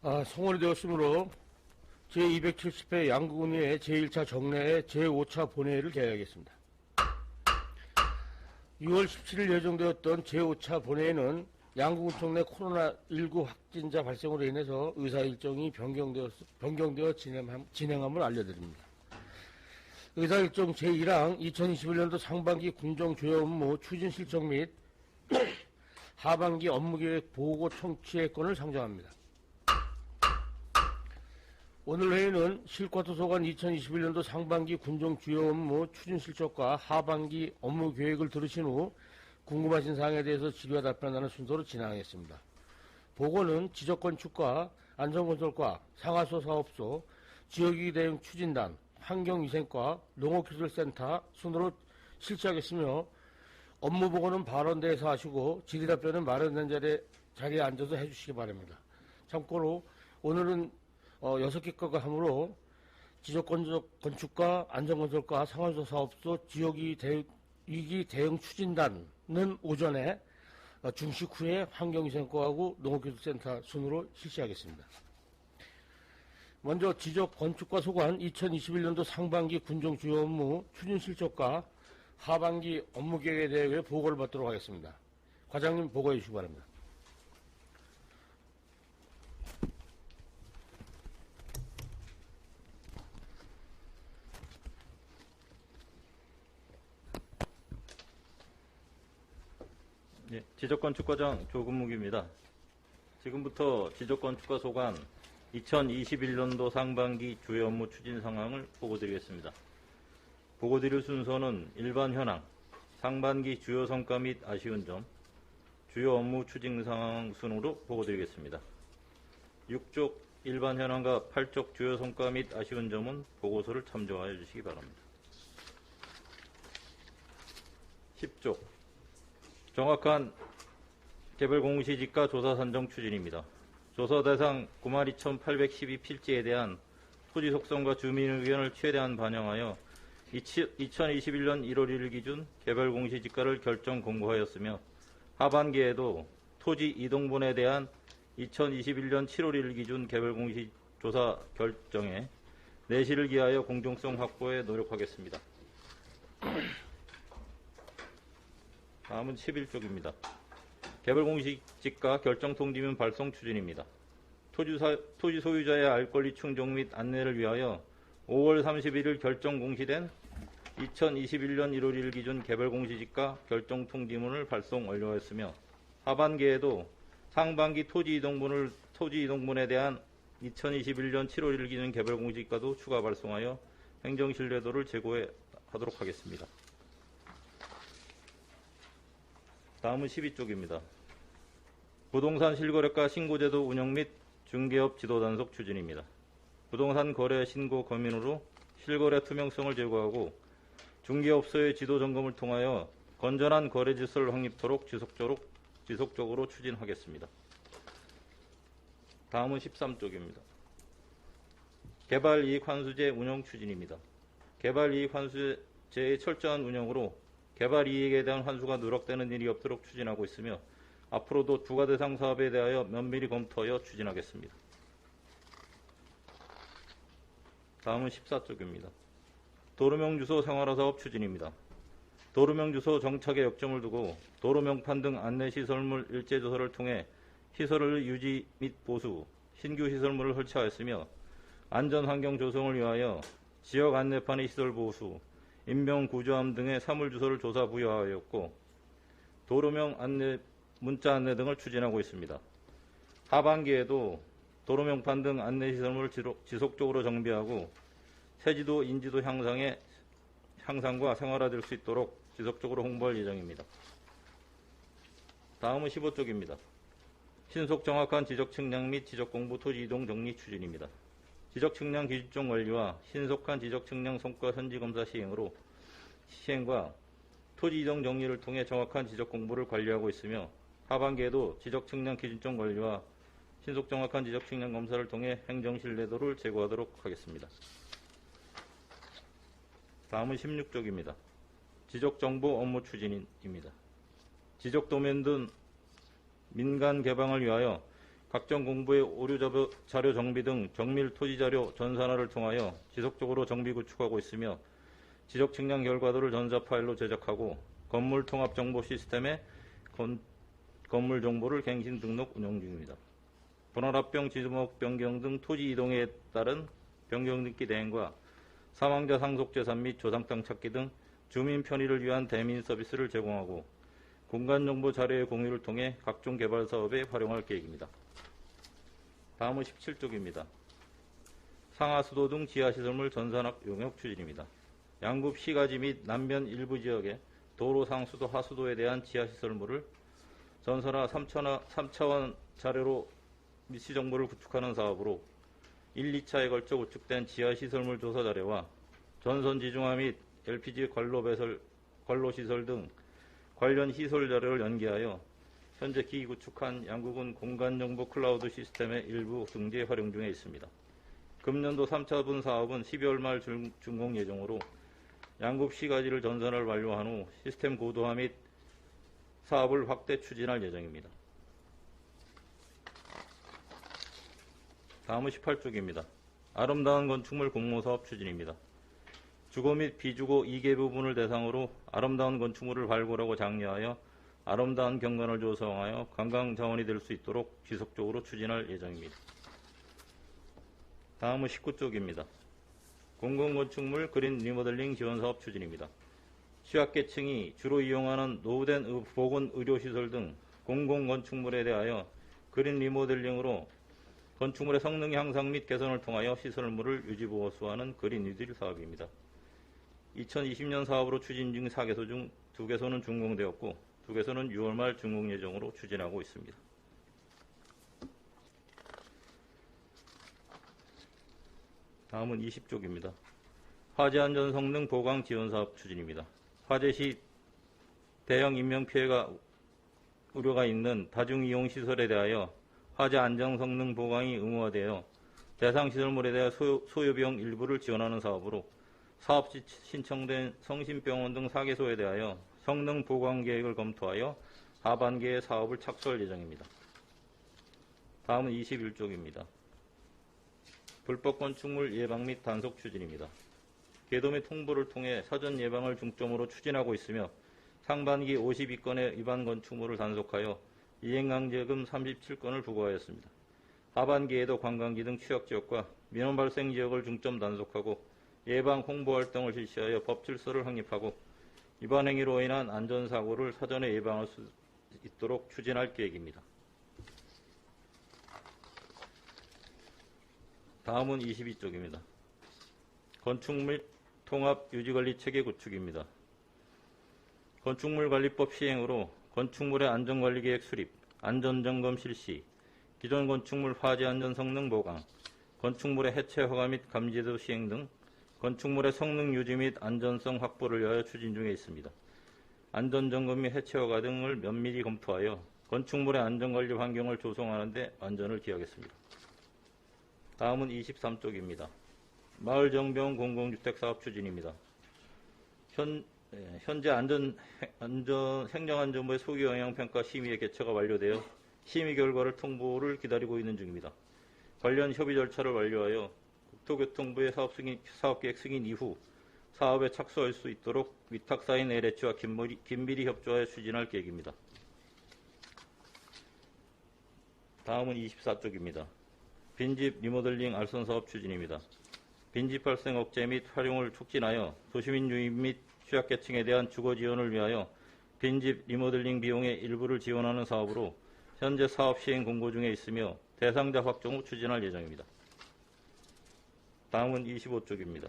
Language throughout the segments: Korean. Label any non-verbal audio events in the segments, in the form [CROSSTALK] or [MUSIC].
아, 송원이 되었으므로 제270회 양구군의 제1차 정례의 제5차 본회의를 개회하겠습니다. 6월 17일 예정되었던 제5차 본회의는 양구군 총내 코로나19 확진자 발생으로 인해서 의사 일정이 변경되어, 변경되어 진행함, 진행함을 알려드립니다. 의사 일정 제1항 2021년도 상반기 군정 주요 업무 추진 실정 및 [CLEARS THROAT] 하반기 업무 계획 보고 청취의 건을 상정합니다. 오늘 회의는 실과도서관 2021년도 상반기 군정 주요 업무 추진 실적과 하반기 업무 계획을 들으신 후 궁금하신 사항에 대해서 질의와 답변하는 순서로 진행하겠습니다. 보고는 지적건축과 안전건설과 상하수 사업소, 지역위기 대응 추진단, 환경위생과 농업기술센터 순으로 실시하겠으며 업무 보고는 발언대에서 하시고 질의 답변은 마련된 자리에, 자리에 앉아서 해주시기 바랍니다. 참고로 오늘은 어, 6개 거가 하므로 지적건축과 안전건설과 상하수 사업소 지역위기 대응, 위기 대응 추진단은 오전에 어, 중식 후에 환경위생과하고 농업기술센터 순으로 실시하겠습니다. 먼저 지적 건축과 소관 2021년도 상반기 군정 주요 업무 추진 실적과 하반기 업무 계획에 대해 보고를 받도록 하겠습니다. 과장님 보고해 주시기 바랍니다. 예, 지적건축과장 조근묵입니다. 지금부터 지적건축과 소관 2021년도 상반기 주요 업무 추진 상황을 보고드리겠습니다. 보고드릴 순서는 일반 현황, 상반기 주요 성과 및 아쉬운 점, 주요 업무 추진 상황 순으로 보고드리겠습니다. 6쪽 일반 현황과 8쪽 주요 성과 및 아쉬운 점은 보고서를 참조하여 주시기 바랍니다. 10쪽 정확한 개별 공시지가 조사 산정 추진입니다. 조사 대상 92,812 필지에 대한 토지 속성과 주민 의견을 최대한 반영하여 2021년 1월 1일 기준 개별 공시지가를 결정 공고하였으며 하반기에도 토지 이동분에 대한 2021년 7월 1일 기준 개별 공시 조사 결정에 내실을 기하여 공정성 확보에 노력하겠습니다. 다음은 11쪽입니다. 개별공시지가 결정 통지문 발송 추진입니다. 토지사, 토지 소유자의 알 권리 충족 및 안내를 위하여 5월 31일 결정 공시된 2021년 1월 1일 기준 개별 공시지가 결정 통지문을 발송 완료하였으며 하반기에도 상반기 토지 이동분을 토지 이동분에 대한 2021년 7월 1일 기준 개별 공시지가도 추가 발송하여 행정 신뢰도를 제고해 하도록 하겠습니다. 다음은 12쪽입니다. 부동산 실거래가 신고제도 운영 및 중개업 지도 단속 추진입니다. 부동산 거래 신고 검인으로 실거래 투명성을 제고하고 중개업소의 지도 점검을 통하여 건전한 거래 질서를 확립토록 지속적으로, 지속적으로 추진하겠습니다. 다음은 13쪽입니다. 개발이익 환수제 운영 추진입니다. 개발이익 환수제의 철저한 운영으로 개발 이익에 대한 환수가 누락되는 일이 없도록 추진하고 있으며 앞으로도 주가 대상 사업에 대하여 면밀히 검토하여 추진하겠습니다. 다음은 14쪽입니다. 도로명 주소 생활화 사업 추진입니다. 도로명 주소 정착에 역점을 두고 도로명판 등 안내 시설물 일제 조사를 통해 시설을 유지 및 보수, 신규 시설물을 설치하였으며 안전 환경 조성을 위하여 지역 안내판의 시설 보수, 인명 구조함 등의 사물 주소를 조사 부여하였고 도로명 안내 문자 안내 등을 추진하고 있습니다. 하반기에도 도로명판 등 안내 시설물을 지속적으로 정비하고 세지도 인지도 향상에 향상과 생활화될 수 있도록 지속적으로 홍보할 예정입니다. 다음은 15쪽입니다. 신속 정확한 지적 측량 및 지적 공부 토지 이동 정리 추진입니다. 지적 측량 기준점 원리와 신속한 지적 측량 성과 현지 검사 시행으로 시행과 토지 이동 정리를 통해 정확한 지적 공부를 관리하고 있으며 하반기에도 지적 측량 기준점 관리와 신속 정확한 지적 측량 검사를 통해 행정 신뢰도를 제고하도록 하겠습니다. 다음은 16쪽입니다. 지적 정보 업무 추진입니다. 지적 도면 등 민간 개방을 위하여 각종 공부의 오류 자료- 정비 등 정밀 토지 자료 전산화를 통하여 지속적으로 정비 구축하고 있으며 지적 측량 결과도를 전자 파일로 제작하고 건물 통합 정보 시스템에 건, 건물 정보를 갱신 등록 운영 중입니다. 분할합병, 지주목 변경 등 토지 이동에 따른 변경 등기 대행과 사망자 상속 재산 및 조상 땅 찾기 등 주민 편의를 위한 대민 서비스를 제공하고 공간 정보 자료의 공유를 통해 각종 개발 사업에 활용할 계획입니다. 다음은 17쪽입니다. 상하수도 등 지하시설물 전산학 용역 추진입니다. 양급 시가지 및 남변 일부 지역에 도로 상수도 하수도에 대한 지하시설물을 전선화 3차원, 3차원 자료로 미시 정보를 구축하는 사업으로 1, 2차에 걸쳐 구축된 지하시설물 조사 자료와 전선 지중화 및 LPG 관로 배설, 관로 시설 등 관련 시설 자료를 연계하여 현재 기기 구축한 양국은 공간정보 클라우드 시스템의 일부 등재 활용 중에 있습니다. 금년도 3차분 사업은 12월 말 중- 준공 예정으로 양국 시가지를 전선을 완료한 후 시스템 고도화 및 사업을 확대 추진할 예정입니다. 다음은 18쪽입니다. 아름다운 건축물 공모사업 추진입니다. 주거 및 비주거 2개 부분을 대상으로 아름다운 건축물을 발굴하고 장려하여 아름다운 경관을 조성하여 관광 자원이 될 수 있도록 지속적으로 추진할 예정입니다. 다음은 19쪽입니다. 공공건축물 그린 리모델링 지원 사업 추진입니다. 취약계층이 주로 이용하는 노후된 의- 보건 의료시설 등 공공건축물에 대하여 그린 리모델링으로 건축물의 성능 향상 및 개선을 통하여 시설물을 유지보수하는 그린 뉴딜 사업입니다. 2020년 사업으로 추진 중 4개소 중 2개소는 준공되었고 2개소는 6월 말 준공 예정으로 추진하고 있습니다. 다음은 20쪽입니다. 화재 안전 성능 보강 지원 사업 추진입니다. 화재 시 대형 인명 피해가 우려가 있는 다중 이용 시설에 대하여 화재 안전 성능 보강이 의무화되어 대상 시설물에 대한 소요, 소요 비용 일부를 지원하는 사업으로 사업 시 신청된 성심병원 등 4개소에 대하여 성능 보강 계획을 검토하여 하반기에 사업을 착수할 예정입니다. 다음은 21쪽입니다. 불법 건축물 예방 및 단속 추진입니다. 계도 및 통보를 통해 사전 예방을 중점으로 추진하고 있으며 상반기 52건의 위반 건축물을 단속하여 이행강제금 37건을 부과하였습니다. 하반기에도 관광지 등 취약 지역과 민원 발생 지역을 중점 단속하고 예방 홍보 활동을 실시하여 법 질서를 확립하고 위반 행위로 인한 안전사고를 사전에 예방할 수 있도록 추진할 계획입니다. 다음은 22쪽입니다. 건축 및 통합 유지관리 체계 구축입니다. 건축물관리법 시행으로 건축물의 안전관리계획 수립, 안전점검 실시, 기존 건축물 화재 안전 성능 보강, 건축물의 해체 허가 및 감지도 시행 등 건축물의 성능 유지 및 안전성 확보를 위하여 추진 중에 있습니다. 안전점검 및 해체 허가 등을 면밀히 검토하여 건축물의 안전관리 환경을 조성하는 데 완전을 기하겠습니다. 다음은 23쪽입니다. 마을 정병 공공주택 사업 추진입니다. 현, 예, 현재 안전, 행- 안전, 행정안전부의 소기 영향평가 심의의 개최가 완료되어 심의 결과를 통보를 기다리고 있는 중입니다. 관련 협의 절차를 완료하여 국토교통부의 사업 승인, 사업계획 승인 이후 사업에 착수할 수 있도록 위탁사인 LH와 긴밀히, 긴밀히 협조하여 추진할 계획입니다. 다음은 24쪽입니다. 빈집 리모델링 알선 사업 추진입니다. 빈집 발생 억제 및 활용을 촉진하여 도시민 유입 및 취약계층에 대한 주거 지원을 위하여 빈집 리모델링 비용의 일부를 지원하는 사업으로 현재 사업 시행 공고 중에 있으며 대상자 확정 후 추진할 예정입니다. 다음은 25쪽입니다.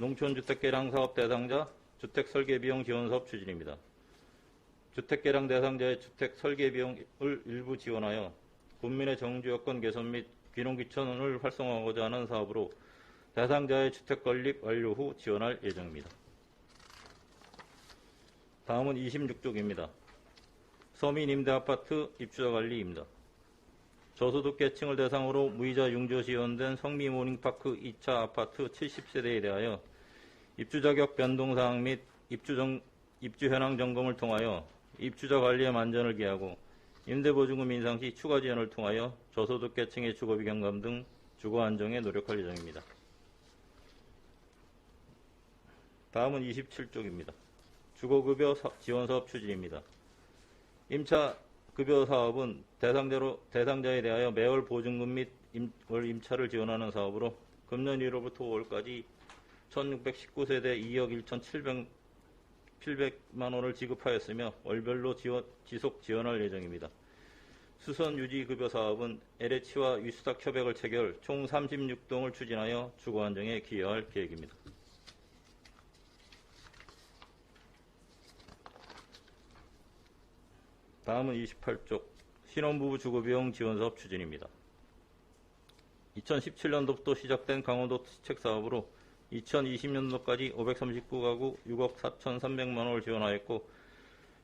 농촌주택개량 사업 대상자 주택 설계 비용 지원 사업 추진입니다. 주택개량 대상자의 주택 설계 비용을 일부 지원하여 국민의 정주 여건 개선 및 귀농귀촌을 활성화하고자 하는 사업으로 대상자의 주택 건립 완료 후 지원할 예정입니다. 다음은 26쪽입니다. 서민 임대 아파트 입주자 관리입니다. 저소득 계층을 대상으로 무이자 융조 지원된 성미 모닝파크 2차 아파트 70세대에 대하여 입주 자격 변동 사항 및 입주 현황 점검을 통하여 입주자 관리에 만전을 기하고 임대보증금 인상 시 추가 지원을 통하여 저소득계층의 주거비 경감 등 주거 안정에 노력할 예정입니다. 다음은 27쪽입니다. 주거급여 사- 지원사업 추진입니다. 임차 급여 사업은 대상자로, 대상자에 대하여 매월 보증금 및 임, 월 임차를 지원하는 사업으로 금년 1월부터 5월까지 1619세대 2억 1,700 700만 원을 지급하였으며 월별로 지원, 지속 지원할 예정입니다. 수선 유지 급여 사업은 LH와 위수탁 협약을 체결 총 36동을 추진하여 주거 안정에 기여할 계획입니다. 다음은 28쪽 신혼부부 주거비용 지원사업 추진입니다. 2017년도부터 시작된 강원도 특책 사업으로 2020년도까지 539가구 6억 4,300만 원을 지원하였고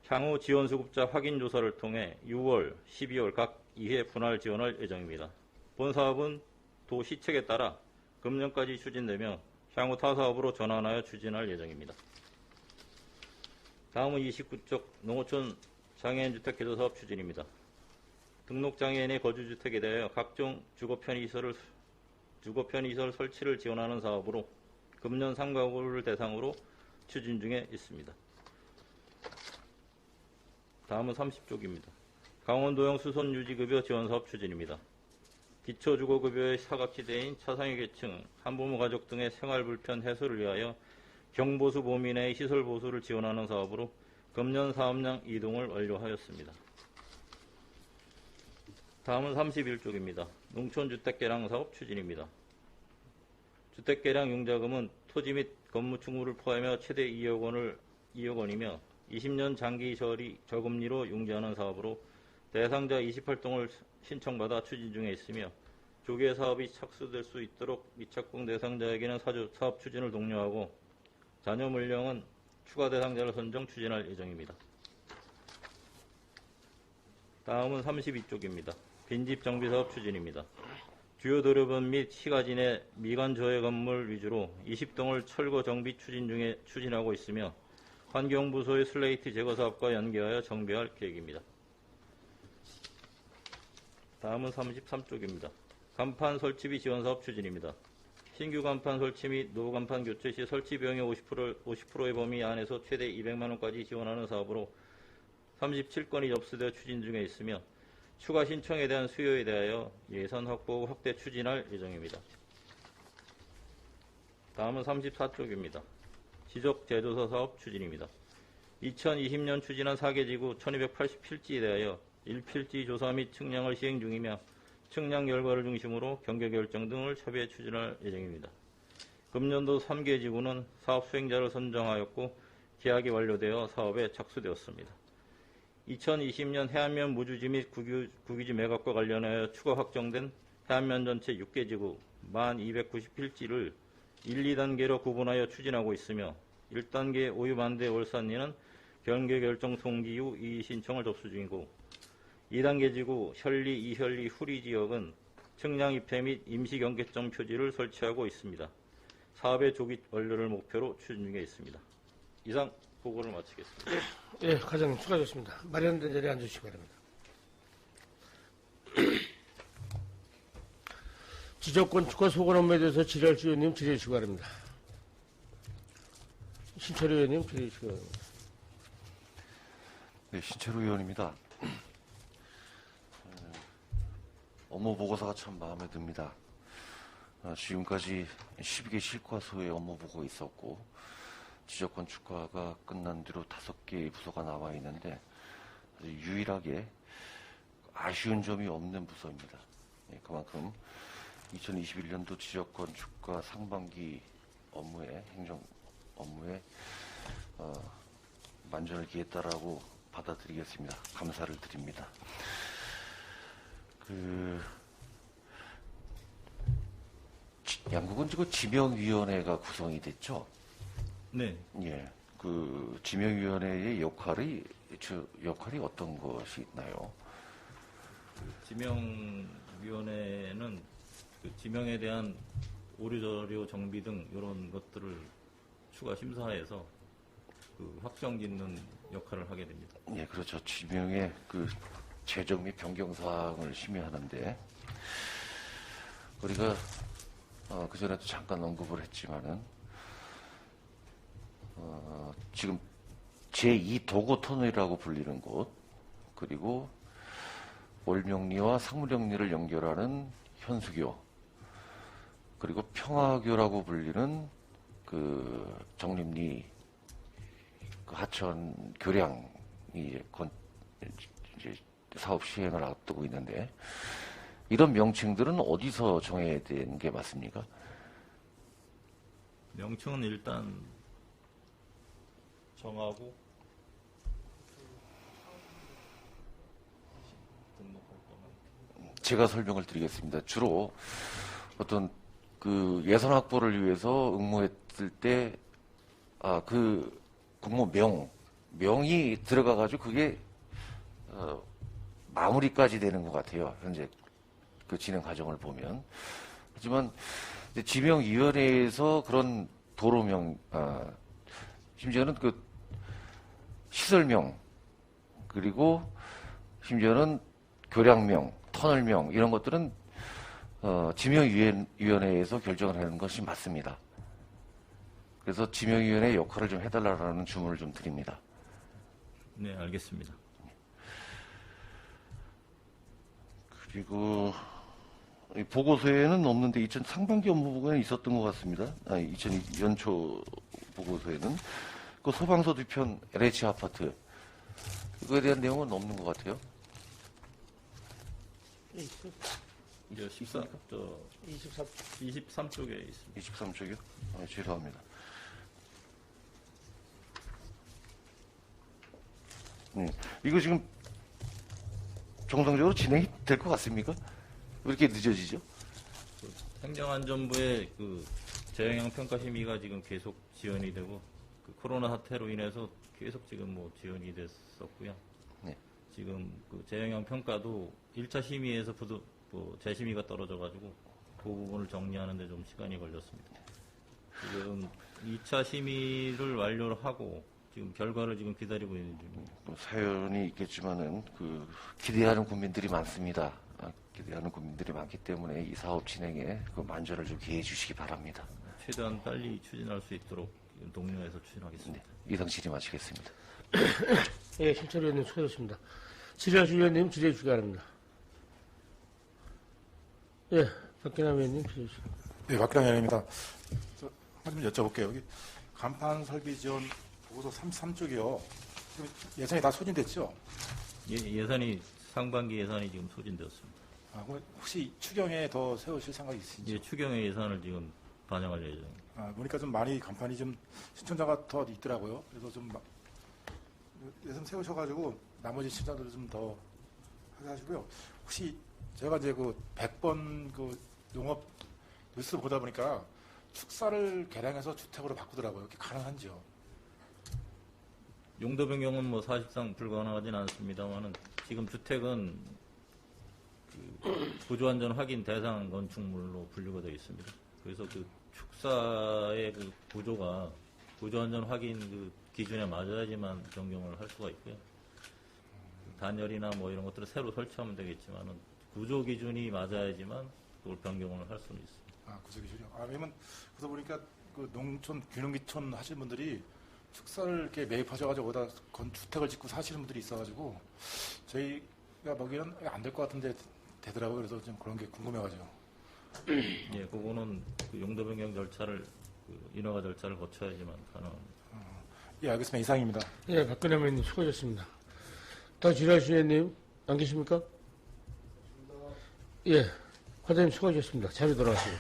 향후 지원 수급자 확인 조사를 통해 6월, 12월 각 2회 분할 지원할 예정입니다. 본 사업은 도 시책에 따라 금년까지 추진되며 향후 타 사업으로 전환하여 추진할 예정입니다. 다음은 29쪽 농어촌 장애인 주택 개조 사업 추진입니다. 등록 장애인의 거주 주택에 대하여 각종 주거 편의 시설을 주거 편의 시설 설치를 지원하는 사업으로 금년 3가구를 대상으로 추진 중에 있습니다. 다음은 30쪽입니다. 강원도형 수선 유지급여 지원사업 추진입니다. 기초주거급여의 사각지대인 차상위 계층, 한부모 가족 등의 생활불편 해소를 위하여 경보수 범위 내의 시설 보수를 지원하는 사업으로 금년 사업량 이동을 완료하였습니다. 다음은 31쪽입니다. 농촌주택개량 사업 추진입니다. 주택개량 융자금은 토지 및 건물 충무를 포함하여 최대 2억 원을 2억 원이며 20년 장기 저리 저금리로 융자하는 사업으로 대상자 28동을 신청받아 추진 중에 있으며 조계 사업이 착수될 수 있도록 미착공 대상자에게는 사주- 사업 추진을 독려하고 자녀 물량은 추가 대상자를 선정 추진할 예정입니다. 다음은 32쪽입니다. 빈집 정비 사업 추진입니다. 주요 도로변 및 시가지 내 미관 저해 건물 위주로 20동을 철거 정비 추진 중에 추진하고 있으며 환경부서의 슬레이트 제거 사업과 연계하여 정비할 계획입니다. 다음은 33쪽입니다. 간판 설치비 지원 사업 추진입니다. 신규 간판 설치 및 노후 간판 교체 시 설치 비용의 50%, 50%의 범위 안에서 최대 200만 원까지 지원하는 사업으로 37건이 접수되어 추진 중에 있으며 추가 신청에 대한 수요에 대하여 예산 확보 후 확대 추진할 예정입니다. 다음은 34쪽입니다. 지적 제조사 사업 추진입니다. 2020년 추진한 4개 지구 1287지에 대하여 1필지 조사 및 측량을 시행 중이며 측량 결과를 중심으로 경계 결정 등을 차비해 추진할 예정입니다. 금년도 3개 지구는 사업 수행자를 선정하였고 계약이 완료되어 사업에 착수되었습니다. 2020년 해안면 무주지 및 국유, 국유지 매각과 관련하여 추가 확정된 해안면 전체 6개 지구 1291지를 1, 2단계로 구분하여 추진하고 있으며 1단계 오유 반대 월산리는 경계 결정 송기 후 이의 신청을 접수 중이고 2단계 지구 현리, 이현리, 후리 지역은 측량 입회 및 임시 경계점 표지를 설치하고 있습니다. 사업의 조기 완료를 목표로 추진 중에 있습니다. 이상 보고를 마치겠습니다. 예, 과장님 수고하셨습니다. 마련된 자리에 앉으시기 바랍니다. [CLEARS THROAT] 지적건축과 소관 업무에 대해서 지랄주 의원님 질의해 주시기 바랍니다. 신철 의원님 질의해 주시기 바랍니다. 네, 신채로 의원입니다. [CLEARS THROAT] 어, 업무 보고서가 참 마음에 듭니다. 어, 지금까지 12개 실과소의 업무 보고 있었고 지적권 축하가 끝난 뒤로 다섯 개의 부서가 나와 있는데 유일하게 아쉬운 점이 없는 부서입니다. 예, 그만큼 2021년도 지적권 주가 상반기 업무에 행정 업무에 어, 만전을 기했다라고 받아들이겠습니다. 감사를 드립니다. 그 지- 양국은 지금 지명위원회가 구성이 됐죠. 네, 예. 그 지명위원회의 역할이 저 역할이 어떤 것이 있나요? 지명위원회는 그 지명에 대한 오류 자료 정비 등 이런 것들을 추가 심사해서 그 확정 짓는 역할을 하게 됩니다. 예, 그렇죠. 지명의 그 재정 및 변경 사항을 심의하는데 우리가 어, 그 전에도 잠깐 언급을 했지만은 어, 지금 제2 도고 터널이라고 불리는 곳 그리고 월명리와 상무령리를 연결하는 현수교 그리고 평화교라고 불리는 그 정림리 그 하천 교량이 건, 이제 사업 시행을 앞두고 있는데 이런 명칭들은 어디서 정해야 되는 게 맞습니까? 명칭은 일단 정하고 등록할 거는 제가 설명을 드리겠습니다. 주로 어떤 그 예산 확보를 위해서 응모했을 때, 아, 그 공모 명, 명이 들어가 가지고 그게, 어, 마무리까지 되는 것 같아요. 현재 그 진행 과정을 보면. 하지만 지명위원회에서 그런 도로명, 아, 심지어는 그 시설명, 그리고 심지어는 교량명, 터널명 이런 것들은 어, 지명위원회에서 결정을 하는 것이 맞습니다. 그래서 지명위원회 역할을 좀 해달라는 주문을 좀 드립니다. 네 알겠습니다. 그리고 이 보고서에는 없는데 2000 상반기 업무 보고에는 있었던 것 같습니다. 아, 2002 연초 보고서에는 그 소방서 뒤편 LH 아파트 이거에 대한 내용은 없는 것 같아요. 이제 14, 저24 23쪽에 있습니다. 23쪽이요? 아, 죄송합니다. 네. 이거 지금 정상적으로 진행이 될 것 같습니까? 왜 이렇게 늦어지죠? 행정안전부의 그 재영향 평가 심의가 지금 계속 지연이 되고 그 코로나 사태로 인해서 계속 지금 뭐 지연이 됐었고요. 네. 지금 그 재영향 평가도 1차 심의에서 부도 뭐 재심의가 떨어져 가지고 그 부분을 정리하는데 좀 시간이 걸렸습니다. 지금 2차 심의를 완료를 하고 지금 결과를 지금 기다리고 있는 중입니다. 또 사연이 있겠지만은 그 기대하는 국민들이 많습니다. 아, 기대하는 국민들이 많기 때문에 이 사업 진행에 그 만전을 좀 기해 주시기 바랍니다. 최대한 빨리 추진할 수 있도록 동료에서 추진하겠습니다. 이상 질의 마치겠습니다. 예, 김철 의원님 수고하셨습니다. 질의하실 의원님 질의해 주시기 바랍니다. 예, 박근혜 의원님 질의해 주시기 네, 박기랑 의원입니다. 저, 한번 여쭤볼게요. 여기 간판 설비 지원 보고서 33쪽이요. 지금 예산이 다 소진됐죠? 예, 산이 상반기 예산이 지금 소진되었습니다. 아, 그럼 혹시 추경에 더 세우실 생각이 있으신지? 이제 추경의 예산을 지금 반영할 예정입니다. 아, 보니까 좀 많이 간판이 좀 신청자가 더 있더라고요. 그래서 좀 마- 예산 세우셔가지고 나머지 신청자들 좀 더 하시고요. 혹시 제가 이제 그 100번 그 농업 뉴스 보다 보니까 축사를 개량해서 주택으로 바꾸더라고요. 이게 가능한지요? 용도 변경은 뭐 사실상 불가능하진 않습니다만은 지금 주택은 그 구조안전 확인 대상 건축물로 분류가 되어 있습니다. 그래서 그 축사의 그 구조가 구조안전 확인 그 기준에 맞아야지만 변경을 할 수가 있고요. 단열이나 뭐 이런 것들을 새로 설치하면 되겠지만은 구조 기준이 맞아야지만 그걸 변경을 할 수는 있습니다. 아, 구조 기준이요. 아, 왜냐면 그러다 보니까 그 농촌 귀농기촌 하시는 분들이 축사를 이렇게 매입하셔가지고 거기다 건주택을 짓고 사시는 분들이 있어가지고 저희가 보기에는 안 될 것 같은데 되더라고요. 그래서 좀 그런 게 궁금해가지고. 예, 그거는 그 용도 변경 절차를 그 인허가 절차를 거쳐야지만 가능합니다. 예, 알겠습니다. 이상입니다. 예, 박근혜 의원님 수고하셨습니다. 더 질의하실 의원님 안 계십니까? 예, 과장님 수고하셨습니다. 자리 돌아가시고.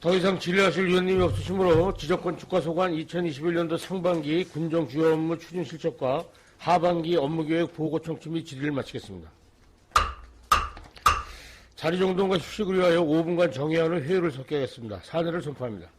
더 이상 질의하실 위원님이 없으시므로 지정권 주가 소관 2021년도 상반기 군정 주요 업무 추진 실적과 하반기 업무 계획 보고 청취 및 질의를 마치겠습니다. 자리 정돈과 휴식을 위하여 5분간 정회원을 회의를 섞게 하겠습니다. 사내를 선포합니다.